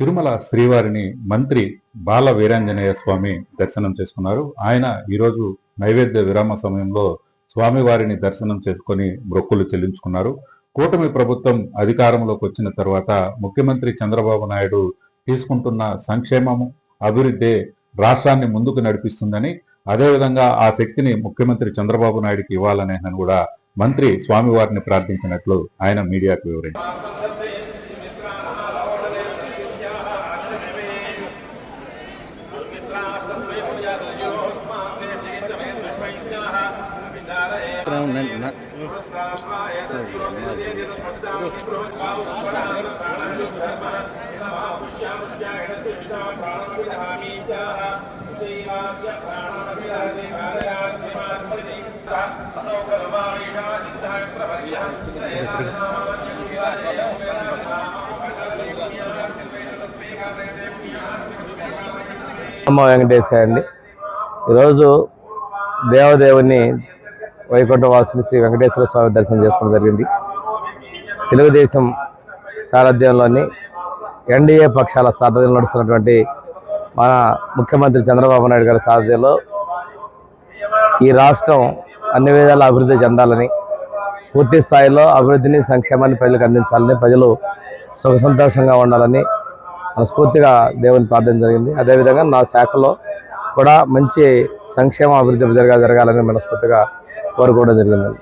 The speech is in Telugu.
తిరుమల శ్రీవారిని మంత్రి బాల వీరాంజనేయ స్వామి దర్శనం చేసుకున్నారు. ఆయన ఈరోజు నైవేద్య విరామ సమయంలో స్వామివారిని దర్శనం చేసుకొని మొక్కులు చెల్లించుకున్నారు. కూటమి ప్రభుత్వం అధికారంలోకి వచ్చిన తర్వాత ముఖ్యమంత్రి చంద్రబాబు నాయుడు తీసుకుంటున్న సంక్షేమము అభివృద్ధి రాష్ట్రాన్ని ముందుకు నడిపిస్తుందని అదేవిధంగా ఆ శక్తిని ముఖ్యమంత్రి చంద్రబాబు నాయుడుకి ఇవ్వాలనే కూడా మంత్రి స్వామివారిని ప్రార్థించినట్లు ఆయన మీడియాకు వివరించారు. అమ్మ వెంకటేశ్వర అండి. ఈరోజు దేవదేవుని వైకుంఠవాసుని శ్రీ వెంకటేశ్వర స్వామి దర్శనం చేసుకోవడం జరిగింది. తెలుగుదేశం సారథ్యంలోని ఎన్డీఏ పక్షాల సారథ్యంలో నడుస్తున్నటువంటి మన ముఖ్యమంత్రి చంద్రబాబు నాయుడు గారి సారథ్యంలో ఈ రాష్ట్రం అన్ని విధాల అభివృద్ధి చెందాలని పూర్తి స్థాయిలో అభివృద్ధిని సంక్షేమాన్ని ప్రజలకు అందించాలని ప్రజలు సుఖ సంతోషంగా ఉండాలని మనస్ఫూర్తిగా దేవుని ప్రార్థన జరిగింది. అదేవిధంగా నా శాఖలో కూడా మంచి సంక్షేమ అభివృద్ధి జరగా జరగాలని మనస్ఫూర్తిగా కోరుకోవడం జరిగిందండి